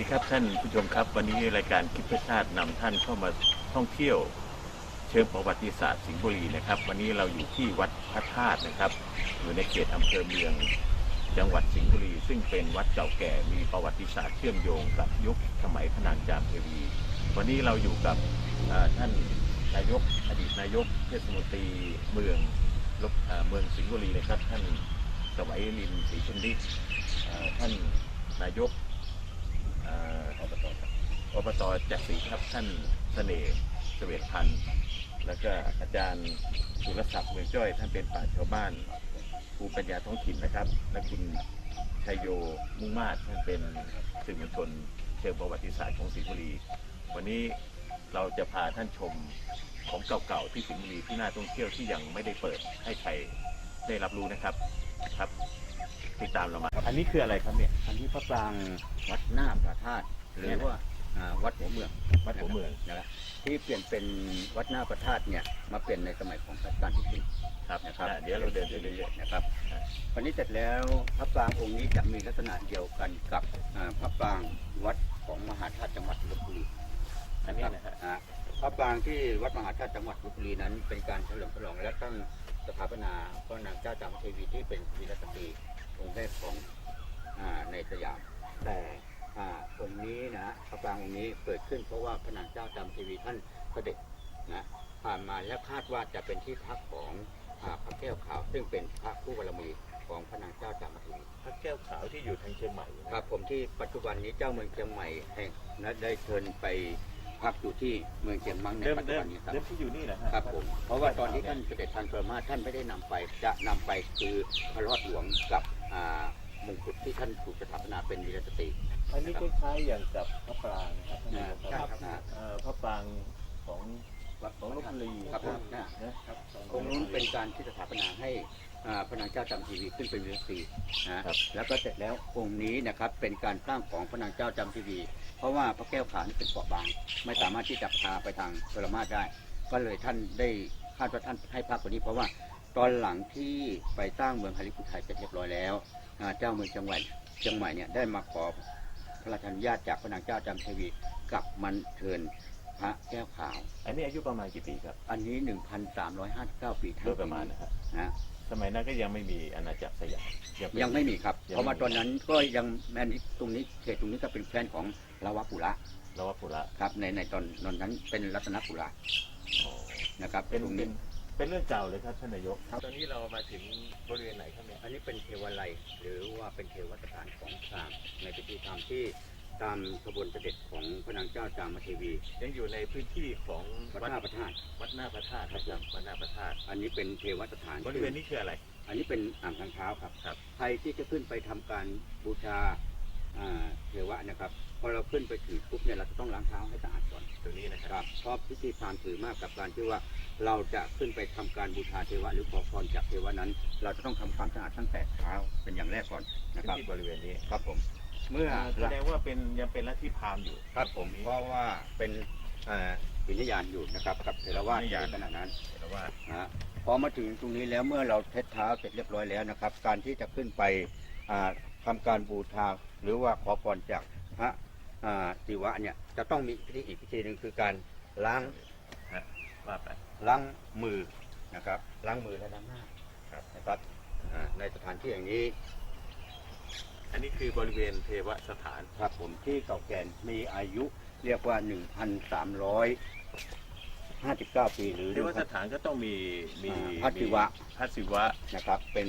ดีครับท่านผู้ชมครับ วันนี้รายการคิดเพื่อชาตินำท่านเข้ามาท่องเที่ยว เชิงประวัติศาสตร์สิงห์บุรีนะครับ วันนี้เราอยู่ที่วัดพระธาตุนะครับ อยู่ในเขตอำเภอเมือง จังหวัดสิงห์บุรี ซึ่งเป็นวัดเก่าแก่มีประวัติศาสตร์เชื่อมโยงกับยุคสมัยพระนางจามเทวีวันนี้เราอยู่กับท่านนายกอดีตนายกเทศมนตรีเมืองลบเมืองสิงห์บุรีนะครับ ท่านสวัยลินศรีชนดิอ่าท่านนายก อ่าอบตอบตจักรีครับท่านเสน่ห์เสวตพันธ์แล้วก็อาจารย์สุรศักดิ์เมืองจ้อย ท่านเป็นป่าชญ์ชาวบ้านภูมิปัญญาท้องถิ่นนะครับ และคุณชัยโยมุ่งมาศท่านเป็นสื่อมวลชนเชิงประวัติศาสตร์ของสิงห์บุรี วันนี้เราจะพาท่านชมของเก่าๆที่สิงห์บุรีที่น่าท่องเที่ยวที่ยังไม่ได้เปิดให้ใครได้รับรู้นะครับครับ ติดตามเรามา อันนี้คืออะไรครับเนี่ย อันนี้พระปรางวัดหน้าพระธาตุหรือว่าอ่าวัดหัวเมืองวัดหัวเมือง นะครับที่เปลี่ยนเป็นวัดหน้าพระธาตุเนี่ยมาเปลี่ยนในสมัยของรัชกาลที่สี่ครับนะครับอ่าเดี๋ยวเราเดินไปเรื่อยนะครับวันนี้เสร็จแล้วพระปรางองค์นี้จะมีลักษณะเดียวกันกับอ่าพระปรางวัดของมหาธาตุจังหวัดลบบุรีๆอันนี้นะฮะอ่าพระปรางที่วัดมหาธาตุจังหวัดลบบุรีนั้น เป็นการเฉลิมฉลองและตั้งสถาปนาพระนางเจ้าจามเทวีที่เป็นวีรสตรี องค์แรกของอ่าในสยาม แต่อ่าองค์นี้นะพระปรางองค์นี้เกิดขึ้นเพราะว่าพระนางเจ้าจามเทวีท่านเสด็จนะผ่านมาและคาดว่าจะเป็นที่พักของอาพระแก้วขาว ซึ่งเป็นพระผู้บารมีของพระนางเจ้าจามเทวีพระแก้วขาวที่อยู่ทางเชียงใหม่นะครับผมที่ปัจจุบันนี้เจ้าเมืองเชียงใหม่แห่งนะได้เชิญไป พักอยู่ที่เมืองเชียงมังในเริ่มปัจจุเริ่บัมนนี้ครับเริ่มที่อยู่นี่นะฮะครับผม เพราะว่าตอนที่ท่านเสด็จทางประมาทท่านไม่ได้นำไป จะนำไปคือพระรอดหลวงกับอ่ามงกุฎที่ท่านถูกสถาปนาเป็นวีรสตรี อันนี้คล้ายๆอย่างกับพระปรางนะครับท่านนะนายกคครัรับบนะเอ่อพระปรางของวัดของลบบุรีครับผมนะ นะครับองค์นู้นเป็นการที่สถาปนาให้อ่า พระนางเจ้าจามทีวีขึ้นเป็นวีรสตรีนะแล้วก็เสร็จแล้วองค์นี้นะครับเป็นการสร้างของพระนางเจ้าจามทีวี เพราะว่าพระแก้วขาวนี่เป็นเปราะบาง ไม่สามารถที่จะพาไปทางปรมาสได้ ก็เลยท่านได้คาดว่าท่านให้พักกว่านี้เพราะว่าตอนหลังที่ไปสร้างเมืองฮาริพุไทยเสร็จเรียบร้อยแล้วอ่าเจ้าเมืองจังหวัดเชียงใหม่เนี่ยได้มาขอพระราชอนุญาตจากพระนางเจ้าจามเทวีกลับมันเทินพระแก้วขาว อันนี้อายุประมาณกี่ปีครับ อันนี้ 1,359 ปีทั้โดงยประมาณนะครับนะ สมัยนั้นก็ยังไม่มีอาณาจักรสยามเป็น ยังไม่มีครับ ยังไม่มี เพราะว่าตอนนั้นก็ยังแม่นตรงนี้เขตตรงนี้ก็เป็นแคว้นของลาวะปุระลาวปุระครับในในตอนตอนนั้นเป็นรัตนปุระอ๋อนะครับเป็นตรงเป็นี้ นเป็นเรื่องเก่าเลยครับท่านนายกตอนนี้เรามาถึงบริเวณไหนครับเนี่ยอันนี้เป็นเทวาลัยหรือว่าเป็นเทวสถานของพราหมณ์ในพิธีกรรมที่ ตามขบวนเสด็จของพระนางเจ้าจามเทวียังอยู่ในพื้นที่ของวัดวัดหน้าพระธาตุวัดหน้าพระธาตุนะครับวัดหน้าพระธาตุอันนี้เป็นเทวสถานบริเวณนี้คืออะไร อันนี้เป็นอ่างทางเท้าครับครับ ใครที่จะขึ้นไปทำการบูชาอ่าเทวะนะครับพอเราขึ้นไปถึงปุ๊บเนี่ยเราจะต้องล้างเท้าให้สะอาดก่อนตรงนี้นะคครับรับเพราะพิธีพราหมณ์ถือมากกับการที่ว่าเราจะขึ้นไปทำการบูชาเทวะหรือขอพรจากเทวะนั้น เราจะต้องทำความสะอาดตั้งแต่เท้าเป็นอย่างแรกก่อนนะครับที่บริเวณนี้ครับผม เมื่อแสดงว่าเป็นยังเป็นลัทธิพราหมณ์อยู่ ครับผมเพราะว่าเป็นอ่าวิญญาณอยู่นะครับกับเทรวาสวิญญาณในขณะนั้นแต่ว่านะฮะพอมาถึงตรงนี้แล้วเมื่อเราเท็ดเท้าเสร็จเรียบร้อยแล้วนะครับ การที่จะขึ้นไปอ่าทำการบูชาหรือว่าขอพรจากพระอ่าศิวะเนี่ยจะต้องมีพิธีอีกพิธีหนึ่งคือการล้างว่าไปล้างมือนะครับล้างมือและล้างหน้าครับนะครับอ่าในสถานที่อย่างนี้ อันนี้คือบริเวณเทวสถาน ครับผมที่เก่าแก่มีอายุเรียกว่า 1,359 ปีหรือเทวสถานก็ต้องมีมีพระศิวะพระศิวะนะครับ เป็น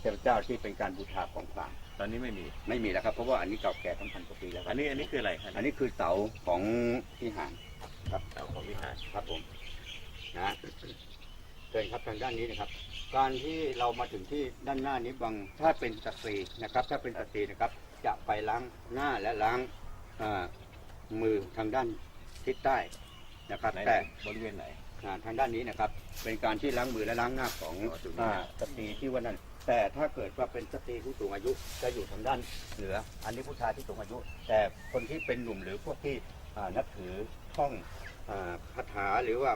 เทพเจ้าที่เป็นการบูชาของพราหมณ์ตอนนี้ไม่มีไม่มีแล้วครับเพราะว่าอันนี้เก่าแก่ตั้งพันกว่าปีแล้วคอัรับนนี้อันนี้คืออะไรครับอันนี้คือเสาของที่หารครับเสาของวิหารครับผมนะเชิญครับทางด้านนี้นะครับ การที่เรามาถึงที่ด้านหน้านี้บางถ้าเป็นสตรีนะครับ ถ้าเป็นสตรีนะครับ จะไปล้างหน้าและล้างอ่ามือทางด้านทิศใต้นะครับไหนแต่บริเวณไหนอ่าทางด้านนี้นะครับ เป็นการที่ล้างมือและล้างหน้าของอ๋อตรงนี้อ่าสตรีที่ว่านั้น แต่ถ้าเกิดว่าเป็นสตรีผู้สูงอายุจะอยู่ทางด้านเหนือ อันนี้ผู้ชายที่สูงอายุ แต่คนที่เป็นหนุ่มหรือพวกที่อ่านับถือท่องอ่าคาถาหรือว่า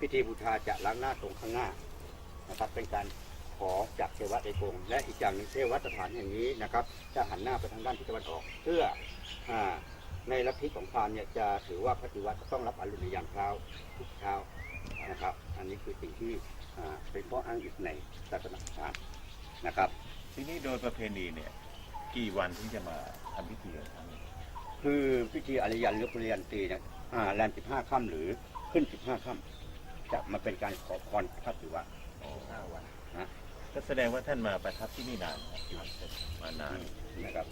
พิธีบูชาจะล้างหน้าตรงข้างหน้า นะครับ เป็นการขอจากเทวะเอกงและอีกอย่างหนึ่งเทวสถานอย่างนี้นะครับ จะหันหน้าไปทางด้านทิศตะวันออก เพื่ออาในลัทธิของพราหมณ์เนี่ยจะถือว่าพระศิวะจะต้องรับอรุณในยามเช้าทุกเช้านะครับ อันนี้คือสิ่งที่อ่าเป็นข้ออ้างอิงในศาสนาพราหมณ์นะครับ ทีนี้โดยประเพณีเนี่ยกี่วันที่จะมาทำพิธีกันครั้งนี้คือพิธีอริยันหรือปริยันตีเนี่ยอ่าแรมสิบห้าค่ำหรือขึ้นสิบห้าค่ำจะมาเป็นการขอพรพระศิวะห้าวันนะ ก็แสดงว่าท่านมาประทับที่นี่นานครับมานานนะครับ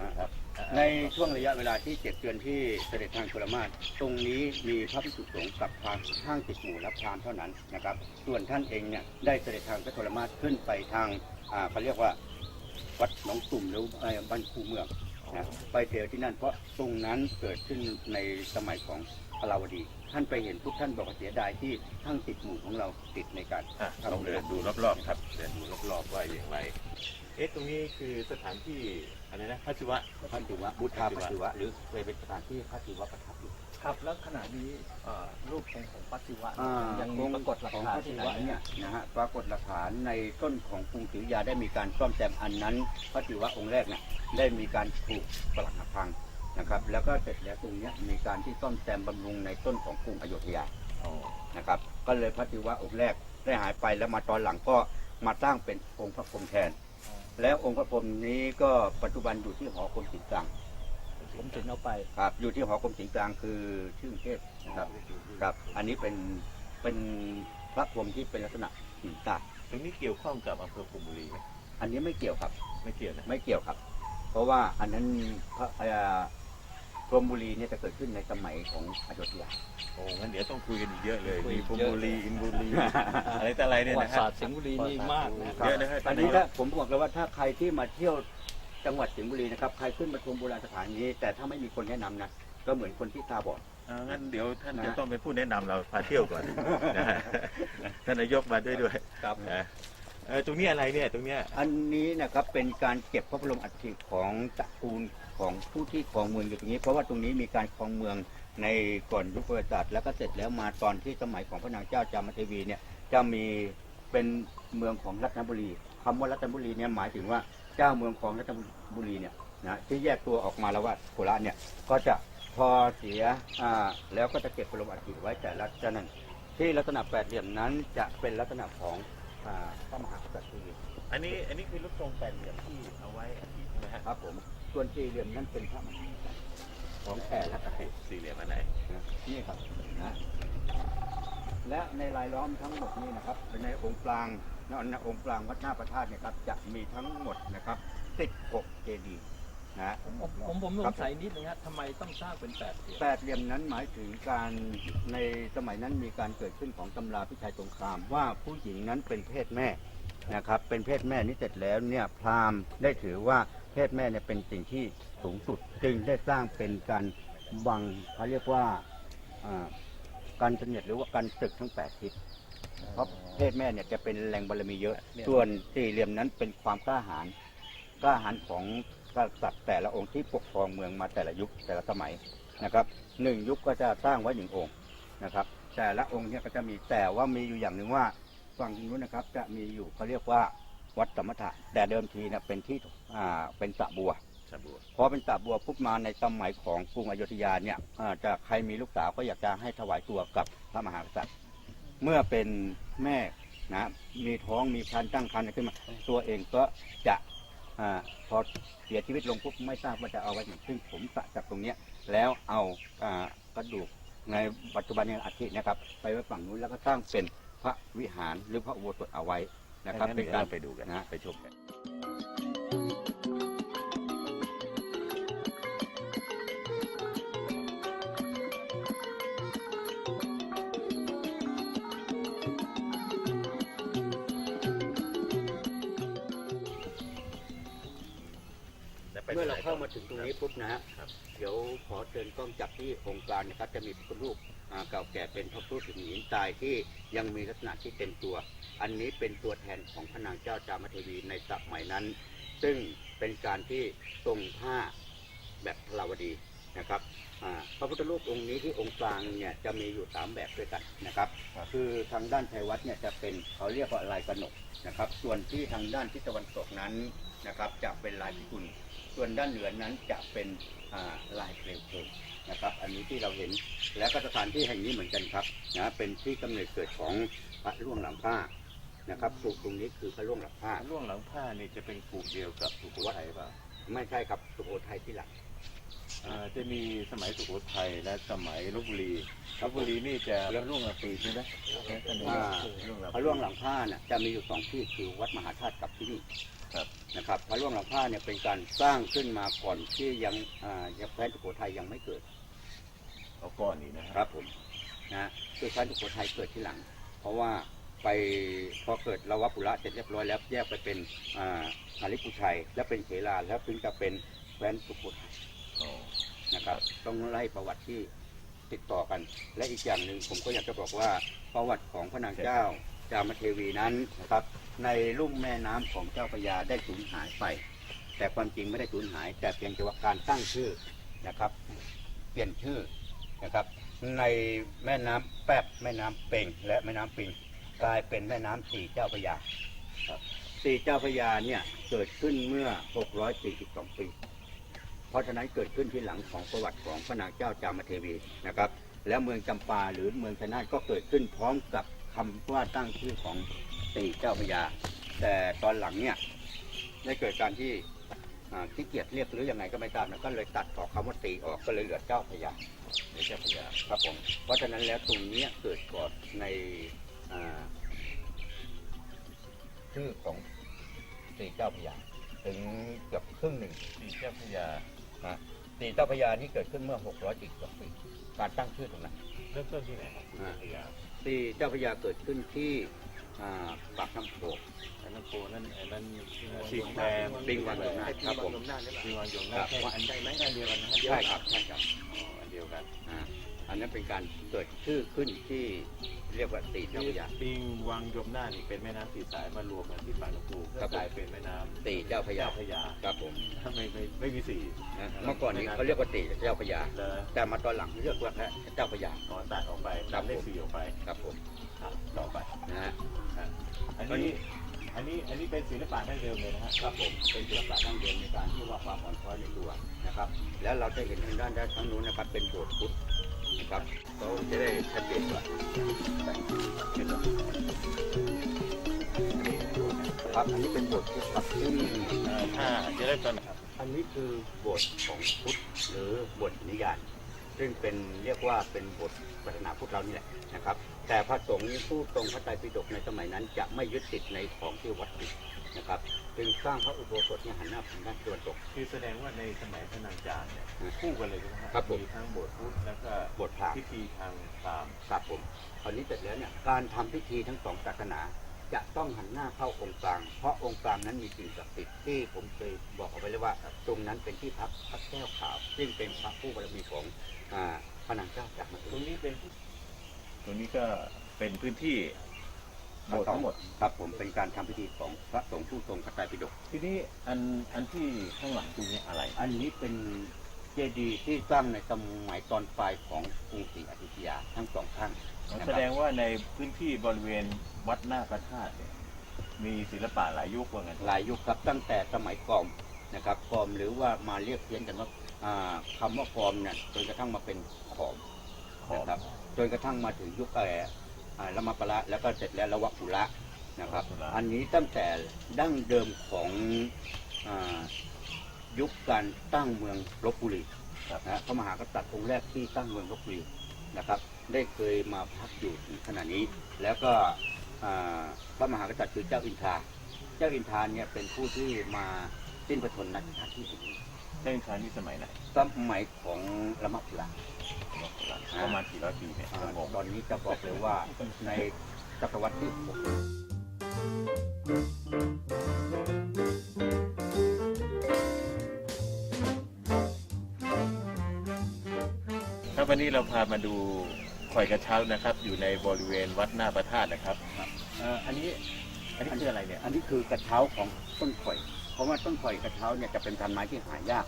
อ่าครับ ในช่วงระยะเวลาที่เจ็ดเดือนที่เสด็จทางชลมาศตรงนี้มีพระภิกษุสงฆ์กับพราหมณ์ห้างติดหมู่และพราหมณ์เท่านั้นนะครับ ส่วนท่านเองเนี่ยได้เสด็จทางพระชลมาศขึ้นไปทางอ่าเขาเรียกว่าวัดหนองตุ่มหรือเอ่อบ้านคูเมืองนะไปเที่ยวที่นั่นเพราะตรงนั้นเกิดขึ้นในสมัยของ พลาวดี ท่านไปเห็นทุกท่านบอกว่าเสียดายที่ห้างติดหมู่ของเราติดในการอะลองเดินดูรอบๆครับเดินดูรอบๆว่าอย่างไร เอ๊ะตรงนี้คือสถานที่อะไรนะพระศิวะพระศิวะบูชาพระศิวะ หรือเคยเป็นสถานที่พระศิวะประทับอยู่ ครับแล้วขณะนี้เอ่อรูปทรงของพระศิวะอ่ายังมีปรากฏหลักของฐานพระศิที่ไหนวะเนี่ยนะฮะปรากฏหลักฐานในต้นของกรุงศรีอยุธยาได้มีการซ่อมแซมอันนั้น พระศิวะองค์แรกเนี่ยได้มีการถูกปลักหักพัง นะครับ แล้วก็เสร็จแล้วตรงเนี้ยมีการที่ซ่อมแซมบำรุงในต้นของกรุงอโยธยาอ๋อนะครับ ก็เลยพระศิวะองค์แรกได้หายไปแล้วมาตอนหลังก็มาสร้างเป็นองค์พระพรหมแทน แล้วองค์พระพรหมนี้ก็ปัจจุบันอยู่ที่หอกรมศิลป์กลางผมถึงเอาไปครับอยู่ที่หอกรมศิลป์กลางคือชื่อกรุงเทพนะครับครับ อันนี้เป็นเป็นพระพรหมที่เป็นลักษณะหินตาตรงนี้เกี่ยวข้องกับอำเภอพรหมบุรีไหมอันนี้ไม่เกี่ยวครับ ไม่เกี่ยวนะไม่เกี่ยวครับ เพราะว่าอันนั้นพระ เอ่อพรหมบุรีเนี่ยจะเกิดขึ้นในสมัยของอโยธยา โอ้งั้นเดี๋ยวต้องคุยกันอีกเยอะเลยคุยมีพรหมเยอะ บุรีเลยอินบุรี อะไรแต่อะไรปเนี่ยระวันะติฮะ ศาสตร์สิงห์บุรีนี่มากนะเยอะนะฮะอันนี้ถ้าผมบอกเลยว่าถ้าใครที่มาเที่ยวจังหวัดสิงห์บุรีนะครับ ใครขึ้นมาชมโบราณสถานนี้ แต่ถ้าไม่มีคนแนะนำนะ ก็เหมือนคนที่ตาบอด อ่างั้นเดี๋ยวท่านนะ จะต้องเป็นผู้แนะนำเราพาเที่ยวก่อนนะฮะท่านนายกมาด้วยด้วยครับ นะเออตรงนี้อะไรเนี่ยตรงเนี้ย อันนี้นะครับเป็นการเก็บพระบรมอัฐิของตระกูล ของผู้ที่ครองเมืองอยู่ตรงนี้ เพราะว่าตรงนี้มีการครองเมืองในก่อนยุคประวัติศาสตร์แล้วก็เสร็จแล้วมาตอนที่สมัยของพระนางเจ้าจามเทวีเนี่ยจะมีเป็นเมืองของรัตนบุรีคำว่ารัตนบุรีเนี่ยหมายถึงว่าเจ้าเมืองของรัตนบุรีเนี่ยนะที่แยกตัวออกมาแล้วว่าโคราชเนี่ยก็จะพอเสียอ่าแล้วก็จะเก็บบรมอัฐิไว้แต่ละจ้านั้นที่ลักษณะแปดเหลี่ยมนั้นจะเป็นลักษณะของ อ่าพระมหากษัตริย์อันนี้อันนี้คือรูปทรงแปดเหลี่ยมที่เอาไว้อาทิตย์ใช่ไหมฮะครับผม ส่วนสี่เหลี่ยมนั้นเป็นพระมหากษัตริย์ของแต่ละประเทศสี่เหลี่ยมอันไหนนะนี่ครับนะและในลายล้อมทั้งหมดนี้นะครับในองค์ปรางในองค์ปรางวัดหน้าพระธาตุเนี่ยครับจะมีทั้งหมดนะครับ16เจดีย์ นะ ผมผมผมสงสัยนิดนึงฮะทำไมต้องสร้างเป็นแปดเหลี่ยมแปดเหลี่ยมนั้นหมายถึงการในสมัยนั้นมีการเกิดขึ้นของตำราพิชัยสงครามว่าผู้หญิงนั้นเป็นเพศแม่นะครับ เป็นเพศแม่นี้เสร็จแล้วเนี่ยพราหมณ์ได้ถือว่าเพศแม่เนี่ยเป็นสิ่งที่สูงสุด จึงได้สร้างเป็นการบังเขาเรียกว่าอ่าการเสนียดหรือว่าการศึกทั้งแปดทิศ เพราะเพศแม่เนี่ยจะเป็นแรงบารมีเยอะ ส่วนสี่เหลี่ยมนั้นเป็นความกล้าหาญกล้าหาญของ กษัตริย์แต่ละองค์ที่ปกครองเมืองมาแต่ละยุคแต่ละสมัยนะครับหนึ่งยุคก็จะสร้างไว้หนึ่งองค์นะครับ แต่ละองค์เนี่ยก็จะมีแต่ว่ามีอยู่อย่างหนึ่งว่าฝั่งนู้นนะครับ จะมีอยู่เขาเรียกว่าวัดสมถะแต่เดิมทีเนี่ยเป็นที่อ่าเป็นสระบัวสบู่พอเป็นสระบัวปุ๊บมาในสมัยของกรุงอยุธยาเนี่ยอ่าจะใครมีลูกสาวก็อยากจะให้ถวายตัวกับพระมหากษัตริย์ เมื่อเป็นแม่นะมีท้องมีคันตั้งครรภ์ขึ้นมา ตัวเองก็จะ อาพอเสียชีวิตลงปุ๊บไม่ทราบว่าจะเอาไว้ไหนซึ่งผมสะจากตรงเนี้ยแล้วเอาอ่ากระดูกในปัจจุบันเนี่ยอัฐินะครับ ไปไว้ฝั่งนู้นแล้วก็สร้างเป็นพระวิหารหรือพระอุโบสถเอาไว้นะครับงั้นเป็นเดี๋ยวการเราไปดูกันนะไปชมกัน เมื่อเราเข้ามาถึงตรงนี้ปุ๊บนะฮะครับเดี๋ยวขอเชิญกล้องจับที่องค์การนะครับจะมีพระพุทธรูปอ่าเก่าแก่เป็นพระพุทธหินตายที่ยังมีลักษณะที่เต็มตัว อันนี้เป็นตัวแทนของพระนางเจ้าจามเทวีในสมัยนั้น ซึ่งเป็นการที่ทรงผ้าแบบพลาวดีนะครับอ่า พระพุทธรูปองค์นี้ที่องค์กลางเนี่ยจะมีอยู่สามแบบด้วยกันนะครับ คือทางด้านชัยวัดเนี่ยจะเป็นเขาเรียกว่าลายกระหนกนะครับ ส่วนที่ทางด้านทิศตะวันตกนั้นนะครับจะเป็นลายพิกุลส่วนด้านเหนือนั้นจะเป็นอ่าลายเปลวเพลิงนะครับ อันนี้ที่เราเห็นและก็สถานที่แห่งนี้เหมือนกันครับนะเป็นที่กำเนิดเกิดของพระร่วงหลังผ้านะครับตรงตรงนี้คือพระร่วงหลังผ้าล่วงหลังผ้านี่จะเป็นกลุ่มเดียวกับสุโขทัยป่ะไม่ใช่ครับสุโขทัยที่หลังอ่า จะมีสมัยสุโขทัยและสมัยลบบุรีลบบุรีนี่จะพระร่วงหลังปีใช่ไหมอ่าร่วงหลังพระร่วงหลังผ้าน่ะจะมีอยู่สองที่คือวัดมหาธาตุกับที่นี่ครับนะครับพระร่วงหลังผ้าเนี่ยเป็นการสร้างขึ้นมาก่อนที่ยังอ่ายังแคว้นสุโขทัยยังไม่เกิดเอาก้อนนี้นะคครับรับผมนะคือแคว้นสุโขทัยเกิดที่หลัง เพราะว่าไปพอเกิดลาวปุระเสร็จเรียบร้อยแล้วแยกไปเป็นอ่าหาริปุชัย แล้วเป็นเขลาแล้วถึงจะเป็นแคว้นสุโขทัยอ๋อ นะครับ ต้องไล่ประวัติที่ติดต่อกัน และอีกอย่างหนึ่งผมก็อยากจะบอกว่าประวัติของพระนางเจ้าจามเทวีนั้นนะครับ ในลุ่มแม่น้ำของเจ้าพระยาได้สูญหายไป แต่ความจริงไม่ได้สูญหาย แต่เพียงแต่ว่าการตั้งชื่อนะครับ เปลี่ยนชื่อนะครับ ในแม่น้ำแป๊บแม่น้ำเป่งและแม่น้ำปิงกลายเป็นแม่น้ำสี่เจ้าพระยาสี่เจ้าพระยาเนี่ยเกิดขึ้นเมื่อ 642 ปี เพราะฉะนั้นเกิดขึ้นที่หลังของประวัติของพระนางเจ้าจามเทวีนะครับ แล้วเมืองจำปาหรือเมืองชนาทก็เกิดขึ้นพร้อมกับคำว่าตั้งชื่อของสี่เจ้าพระยาแต่ตอนหลังเนี่ยได้เกิดการที่ขี้เกียจเรียกหรือยังไงก็ไม่ทราบนะก็เลยตัดออกคำว่าตีออกก็เลยเหลือเจ้าพระยาในเจ้าพระยาครับผมเพราะฉะนั้นแล้วตรงนี้เกิดก่อนในชื่อของสี่เจ้าพระยาถึงเกือบครึ่งหนึ่งที่เจ้าพระยา นะสีเจ้าพระยานี่เกิดขึ้นเมื่อ600ปีกว่าปีการตั้งชื่อตรงนั้นเริ่มต้นที่ไหนครับเจ้าพระยาสีเจ้าพระยาเกิดขึ้นที่อ่าปากน้ำโขงอันนั้นโคนั่นอันนั้นสิงแพมปิงวังยมนาถครับผมปิงวังยมนาถแค่อันใดไหมอันเดียวกันนะใช่ครับใช่ครับอ๋ออันเดียวกัน อ่าอันนั้นเป็นการเกิดชื่อขึ้นที่เรียกว่าสีเจ้าพระยา ปิงวังยมนาถนี่เป็นแม่น้ำสีสายมารวมกันที่ปากน้ำโขงครับ กลายเป็นแม่น้ำสีเจ้าพระยาเจ้าพระยาครับผมไม่ไม่ไม่มีสีนะเมื่อก่อนนี้เขาเรียกว่าสีเจ้าพระยา เลยแต่มาตอนหลังเรียกว่าแค่เจ้าพระยา ขอตัดออกไปครัตับดเลขสี่ออกไปครับผมครับต่อไป นะฮะอะอันนี้ อันนี้ อันนี้เป็นศิลปะดั้งเดิมเลยนะฮะ ครับผมเป็นศิลปะดั้งเดิมในการที่ว่าความอ่อนช้อยในตัวนะครับ แล้วเราจะเห็นทางด้านด้านทั้งนู้นนะครับเป็นโบสถ์พุทธ นะครับเขาจะได้ชัดเจนกว่าครับอันนี้เป็นบสถ์พุทธครับซึ่งถ้าจะได้ตอนครับ อันนี้คือบสถ์ของพุทธหรือบสถ์นิยานซึ่งเป็นเรียกว่าเป็นบสถ์ศาสนาพุทธเรานี่แหละนะครับ แต่พระสงฆ์ผู้ทรงพระไตรปิฎกในสมัยนั้นจะไม่ยึดติดในของที่วัดปิด นะครับจึงสร้างพระอุโบสถเนี่ยหันหน้าทางด้านตะวันตก คือแสดงว่าในสมัยพระนางจารย์เนี่ยอืมคู่กันเลยใช่ไหมฮะครับผม มีทั้งโบสถ์พุทธแล้วก็โบสถ์พราหมณ์ พิธีทางพราหมณ์ครับผมคราวนี้เสร็จแล้วเนี่ยการทำพิธีทั้งสองศาสนา จะต้องหันหน้าเข้าองค์กลาง เพราะองค์กลางนั้นมีสิ่งศักดิ์สิทธิ์ที่ผมเคยบอกเอาไว้เลยว่า ตรงนั้นเป็นที่พักพระแก้วขาว ซึ่งเป็นพระผู้บารมีของอ่าพระนางเจ้าจากมาตถึรงงนี้เป็นตรงนี้ก็เป็นพื้นที่ โบสถ์ทั้งหมด ครับผมเป็นการทำพิธีของพระสงฆ์ผู้ทรงพระไตรปิฎกทีนี้อันอันที่ข้างหลังตรงนี้อะไร อันนี้เป็นเจดีย์ที่สร้างในสมัยตอนปลายของกรุงศรีอยุธยาทั้งสองข้างแสดงว่าในพื้นที่บริเวณวัดหน้าพระธาตุเนี่ยมีศิลปะหลายยุคว่างั้นหลายยุคครับตั้งแต่สมัยกอมนะครับกอมหรือว่ามาเรียกเพี้ยนกันว่าอ่าคำว่ากอมเนี่ยจนกระทั่งมาเป็นขอมของนะครับจนกระทั่งมาถึงยุคแก่ ละมาปะละแล้วก็เสร็จแล้วละวะปุระนะครับ อันนี้ตั้งแต่ดั้งเดิมของอายุคการตั้งเมืองลบบุรีนะพระมหากษัตริย์องค์แรกที่ตั้งเมืองลบบุรีนะครับ ได้เคยมาพักอยู่ถึงขณะนี้ แล้วก็อ่าพระมหากษัตริย์คือเจ้าอินทรา เจ้าอินทราเนี่ยเป็นผู้ที่มาสิ้นพระชนม์นักชาติที่แห่งนี้ เส้นทางที่สมัยไหนสมัยของละมัปุระประมาณกี่ร้อยปีเนี่ยอ่าครับผมตอนนี้จะบอกเลยว่าในศตวรรษที่หกครับวันนี้เราพามาดูข่อยกระเช้านะครับ อยู่ในบริเวณวัดหน้าพระธาตุนะครับเอ่ออันนี้อันนี้คืออะไรเนี่ย อันนี้คือกระเช้าของต้นข่อยเพ ราะว่าต้นข่อยกระเช้าเนี่ยจะเป็นพันไม้ที่หายาก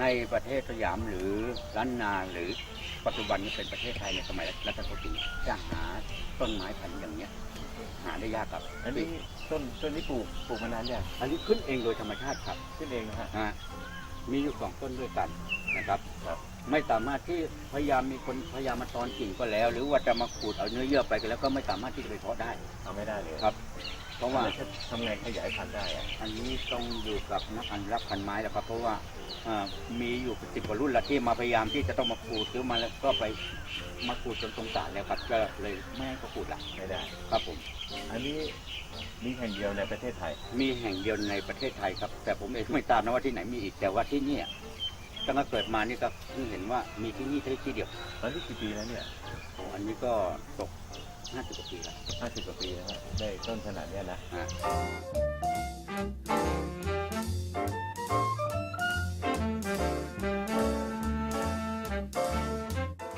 ในประเทศสยามหรือล้านนาหรือปัจจุบันนี้เป็นประเทศไทยในสมัยรัชกาลที่สี่จะหาต้นไม้พันธุ์อย่างเนี้ยหาได้ยากครับอันนี้ต้นต้นนี้ปลูกปลูกมานานยังอันนี้ขึ้นเองโดยธรรมชาติครับขึ้นเองนะฮะอ่ามีอยู่สองต้นด้วยกันนะครับครับไม่สามารถที่พยายามมีคนพยายามมาตอนกิ่งก็แล้ว หรือว่าจะมาขูดเอาเนื้อเยื่อไปก็แล้วก็ไม่สามารถที่จะไปเพาะได้เอาไม่ได้เลยครับ เพราะว่าแล้วทำไงขยายพันธุ์ได้อะอันนี้ต้องอยู่กับนักอนุรักษ์พันไม้แล้วครับ เพราะว่าอ่ามีอยู่สิบกว่ารุ่นละที่มาพยายามที่จะต้องมาขูดหรือมาแล้วก็ไปมาขูดจนสงสารแล้วครับก็เลยไม่ให้เขาขูดละไม่ได้ ครับผม อันนี้มีแห่งเดียวในประเทศไทย มีแห่งเดียวในประเทศไทยครับ แต่ผมเองไม่ทราบนะว่าที่ไหนมีอีกแต่ว่าที่เนี่ยตั้งแต่เกิดมานี่ก็เพิ่งเห็นว่ามีที่นี่ที่เดียวตอนนี้กี่ปีแล้วเนี่ยโอ้อันนี้ก็ตก ห้าสิบกว่าปีแล้วห้าสิบกว่าปีแล้วฮะได้ต้นขนาดเนี้ยนะ ฮะ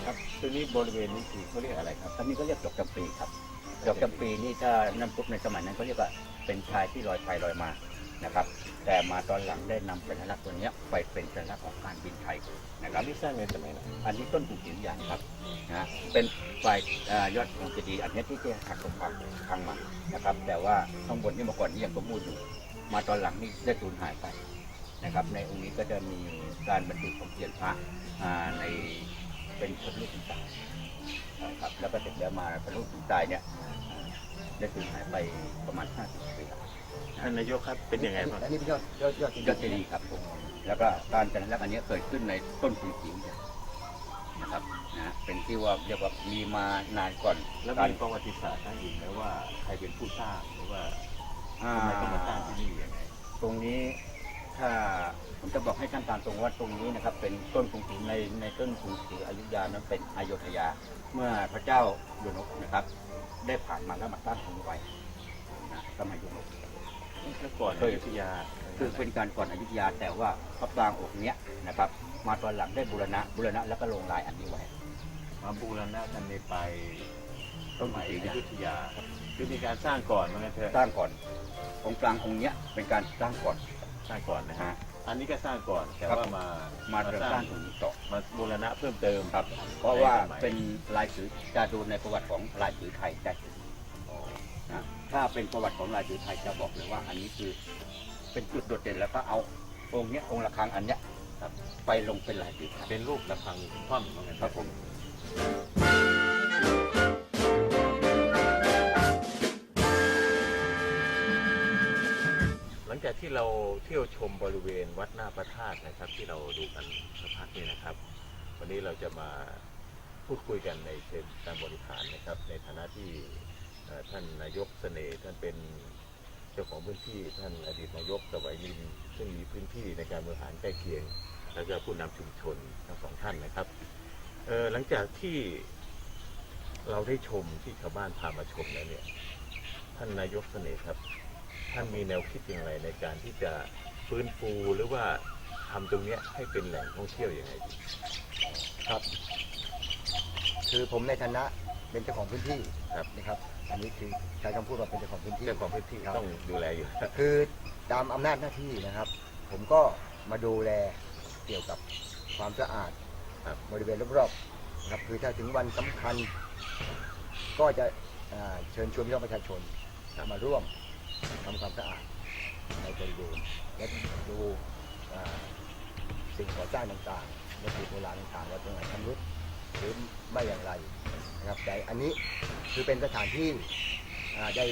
ครับตัวนี้บริเวณนี้คือเขาเรียกอะไรครับ อันนี้ก็เรียกดอกจำปีครับดอกจำปีนี่ถ้าน้ำซุปในสมัยนั้นเขาเรียกว่าเป็นชายที่ลอยไปลอยมา นะครับ แต่มาตอนหลังได้นำสัญลักษณ์ตัวเนี้ยไปเป็นสัญลักษณ์ของการบินไทยนะคอัรันบนี้สร้างในสมัยไหนอันนี้ต้นผูกหินใหญ่ครับนะเป็นฝ่ายเอ่อยอดของเจดีย์อันนี้ที่จะหักลงพังพังมานะครับ แต่ว่าข้างบนนี่เมื่อก่อนนี่ยังสมบูรณ์อยู่ มาตอนหลังนี่ได้สูญหายไปนะครับ ในองค์นี้ก็จะมีการบรรจุของเทียนพระอ่าในเป็นพระรูปหินตายนะครับแล้วก็เสร็จแล้วมาพระรูปหินตายเนี่ยอ่าได้สูญหายไปประมาณ 50ปีแล้ว ท่านนายกครับเป็นยังไงบ้างอันนี้เป็นยอดยอดยอดยอดเจดีย์ครับผมแล้วก็การจัดลักษณ์อันนี้เกิดขึ้นในต้นขุนจิ๋วเนี่ยนะครับนะเป็นที่ว่าเรียกว่ามีมานานก่อนแล้วการมีประวัติศาสตร์ท่านอีกไหมว่าใครเป็นผู้สร้างหรือว่าอ่าทำไมต้องมาสร้างที่นี่ยังไงตรงนี้ถ้าผมจะบอกให้ท่านตามตรงว่าตรงนี้นะครับ เป็นต้นขุนจิ๋วในในต้นขุนจิ๋วอยุธยานั้นเป็นอโยธยา เมื่อพระเจ้ายุนกนะครับ ได้ผ่านมาแล้วมาตั้งตรงนี้ไว้นะสมัยยุนก แล้วก่อนเคอยยุธยาคือเป็นการก่อนอยุธยาแต่ว่าพระปรางองค์เนี้ยนะครับ มาตอนหลังได้บูรณะบูรณะแล้วก็ลงลายอันนี้ไว้มาบูรณะกันในไปสต้นมัยขุนอจิ๋วยุธยาคือมีการสร้างก่อนมั้งเถอะสร้างก่อน องค์กลางองค์เนี้ยเป็นการสร้างก่อนสร้างก่อนนะนะฮะฮะอันนี้ก็สร้างก่อนแต่ครับว่ามามาเริ่มสร้างตรงนี้ต่อมาบูรณะเพิ่มเติมครับ เพราะว่าในสมัยเป็นลายสือจะดูในประวัติของลายสือไทยได้นะ ถ้าเป็นประวัติของลายสือไทยจะบอกเลยว่า อันนี้คือเป็นจุดโดดเด่นแล้วก็เอาองค์เนี้ยองค์ระฆังอันเนี้ยครับไปลงเป็นลายสือไทยเป็นรูประฆังคว่ำเหมือนกันครับผม หลังจากที่เราเที่ยวชมบริเวณวัดหน้าพระธาตุนะครับ ที่เราดูกันสักพักนี่นะครับ วันนี้เราจะมาพูดคุยกันในเชิงการบริหารนะครับ ในฐานะที่เอ่อ ท่านนายกเสน่ห์ท่านเป็นเจ้าของพื้นที่ท่านอดีตนายกสวัยนินซึ่งมีพื้นที่ในการบริหารใกล้เคียง แล้วก็ผู้นำชุมชนทั้งสองท่านนะครับหลังจากที่เราได้ชมที่ชาวบ้านพามาชมแล้วเนี่ยท่านนายกเสน่ห์ครับ ท่านมีแนวคิดอย่างไรในการที่จะฟื้นฟูหรือว่าทำตรงเนี้ยให้เป็นแหล่งท่องเที่ยวอยังไงดีครับ คือผมในฐานะ เป็นเจ้าของพื้นที่ครับ นะครับ อันนี้คือใช้คำพูดว่าเป็นเจ้าของพื้นที่ เรื่องของพื้นที่ครับ ต้องดูแลอยู่ คือตามอำนาจหน้าที่นะครับ ผมก็มาดูแลเกี่ยวกับความสะอาดครับบริเวณรอบๆนะครับคือถ้าถึงวันสำคัญ ก็จะอ่าเชิญชวนพี่น้องประชาชนมาร่วมทำความสะอาดในบริเวณและดูอ่าสิ่งก่อสร้างต่างๆวัตถุโบราณต่างๆว่าตรงไหนชำรุด หรือไม่อย่างไรนะครับแต่อันนี้คือเป็นสถานที่อ่าได้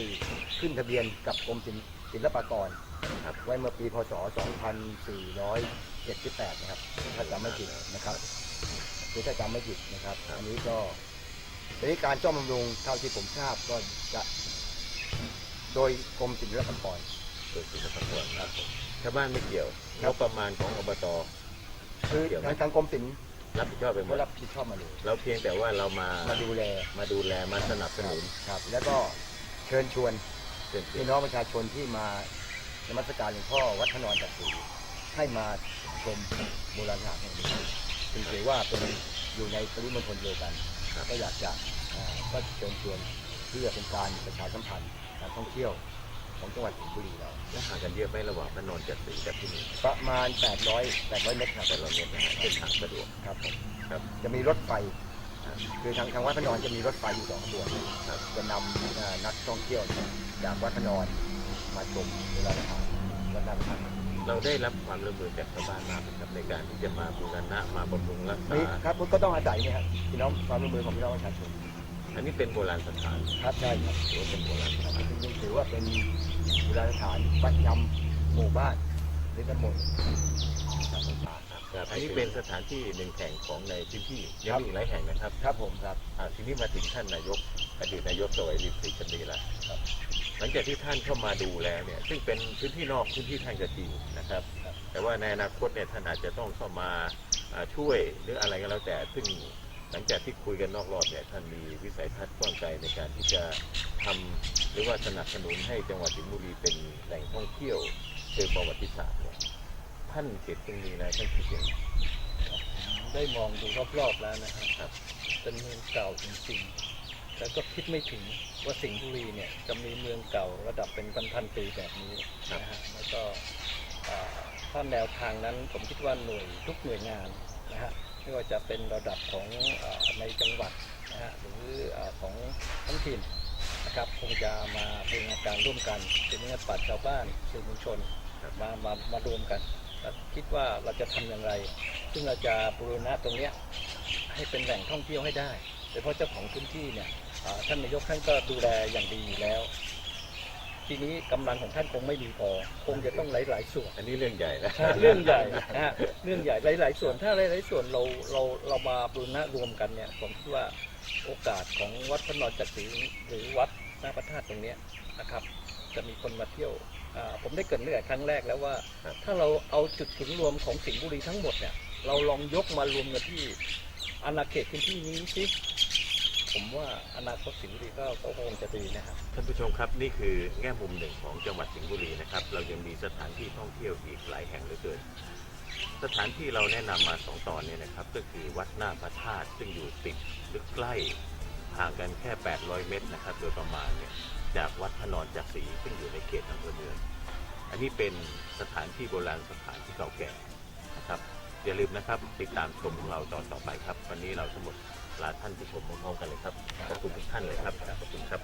ขึ้นทะเบียนกับกรมศิลป์ศิลปากรครับไว้เมื่อปีพศ 2478 นะครับถ้าจำไม่ผิดนะครับหรือถ้าจำไม่ผิดนะครับ อันนี้ก็ทีนี้การซ่อมบำรุงเท่าที่ผมทราบก็จะโดยกรมศิลปากรโดยศิลปากรครับผมชาวบ้านไม่เกี่ยวครังบบประมาณของอบตคือเกี่ยวไหมทางทางกรมศิลป์ รับผิดชอบไปหมก็ดรับผิดชอบมาเลยเราเพียงแต่ว่าเรามามาดูแลมาดูแลมาสนับสนุนครับ แล้วก็เชิญชวนเป็นพี่น้องประชาชนที่มานมัสการหลวงพ่อวัดพระนอนจักรีให้มาชมโบราณสถานแห่งนี้ซึ่งถือว่าเป็นอยู่ในปริมณฑลเดียวกัน ก็อยากจะอ่าก็เชิญชวนเพื่อเป็นการประชาสัมพันธ์การท่องเที่ยว ของจังหวัดสิงห์บุรีเรา และห่างกันเยอะไหมระหว่างพระนอนจัดสีกับที่นี่ประมาณ 800 800 เมตรครับแต่เราเนี่ยนะฮะเส้นทางสะดวก ครับผมครับจะมีรถไฟอ่าคือทางทางวัดพระนอนจะมีรถไฟอยู่สองขบวนครับจะนำอ่านักท่องเที่ยวจากวัดพระนอนมาชมเวลาทานวัดนำทานเราได้รับความร่วมมือจากชาวบ้านมากไหมครับในการที่จะมาบูรณะมาบำรุงรักษา นี่ครับก็ต้องอาศัยเนี่ยครับพี่น้องความร่วมมือของพี่น้องประชาชน อันนี้เป็นโบราณสถานครับใช่ครับหรือว่าเป็นโบราณสถานซึ่งถือว่าเป็นโบราณสถานประจำหมู่บ้านหรือตำบลครับผมครับอันนี้เป็นสถานที่หนึ่งแห่งของในพื้นที่ยังมีอีกหลายแห่งนะครับ ครับผมครับอ่าทีนี้มาถึงท่านนายกอดีตนายกสวัยริมศรีชนีแล้วครับหลังจากที่ท่านเข้ามาดูแลเนี่ย ซึ่งเป็นพื้นที่นอกพื้นที่ท่านก็จริงนะครับ แต่ว่าในอนาคตเนี่ยท่านอาจจะต้องเข้ามาอ่าช่วยหรืออะไรก็แล้วแต่ซึ่ง หลังจากที่คุยกันนอกรอบเนี่ยท่านมีวิสัยทัศน์กว้างไกลในการที่จะทำหรือว่าสนับสนุนให้จังหวัดสิงห์บุรีเป็นแหล่งท่องเที่ยวเชิงประวัติศาสตร์เนี่ยท่านเห็นตรงนี้นะท่านคิดยังไงได้มองดูรอบๆแล้วนะครับครับเป็นเมืองเก่าจริงๆแต่ก็คิดไม่ถึงว่าสิงห์บุรีเนี่ยจะมีเมืองเก่าระดับเป็นพันๆปีแบบนี้นะฮะแล้วก็อ่าถ้าแนวทางนั้นผมคิดว่าหน่วยทุกหน่วยงานนะฮะ ไม่ว่าจะเป็นระดับของอาในจังหวัดนะฮะหรืออาของท้องถิ่นนะครับคงจะมาบูรณาการร่วมกันเป็นงานปัดชาวบ้านสื่อมวลชนมามามารวมกันแล้วคิดว่าเราจะทำอย่างไร ซึ่งเราจะบูรณะตรงเนี้ยให้เป็นแหล่งท่องเที่ยวให้ได้โดยเฉพาะเจ้าของพื้นที่เนี่ยอ่าท่านนายกท่านก็ดูแลอย่างดีอยู่แล้ว ทีนี้กำลังของท่านคงไม่มีพอ คงจะต้องหลาย ๆ ส่วน อันนี้เรื่องใหญ่นะเรื่องใหญ่นะฮะเรื่องใหญ่หลาย ๆ ส่วนถ้าหลาย ๆ ส่วนเราเราเรามาบูรณะรวมกันเนี่ยผมคิดว่าโอกาสของวัดพระนอนจักรีหรือวัดหน้าพระธาตุตรงเนี้ยนะครับ จะมีคนมาเที่ยวอ่าผมได้เกรินเมื่อครั้งแรกแล้วว่าครับถ้าเราเอาจุดศูนย์รวมของสิงห์บุรีทั้งหมดเนี่ยเราลองยกมารวมกันที่อาณาเขตพื้นที่นี้สิ ผมว่าอนาคตสิงห์บุรีก็ก็คงจะดีนะครับ ท่านผู้ชมครับนี่คือแง่มุมหนึ่งของจังหวัดสิงห์บุรีนะครับ เรายังมีสถานที่ท่องเที่ยวอีกหลายแห่งเหลือเกิน สถานที่เราแนะนำมาสองตอนนี้นะครับ ก็คือวัดหน้าพระธาตุซึ่งอยู่ติดหรือใกล้ห่างกันแค่ 800 เมตรนะครับ โดยประมาณเนี่ยจากวัดพระนอนจักรีซึ่งอยู่ในเขตอำเภอเมือง อันนี้เป็นสถานที่โบราณสถานที่เก่าแก่นะครับอย่าลืมนะครับติดตามชมของเราตอนต่อไปครับ วันนี้เราทั้งหมด ลาท่านผู้ชมพร้อมๆกันเลยครับ ขอบคุณทุกท่านเลยครับ ขอบคุณครับ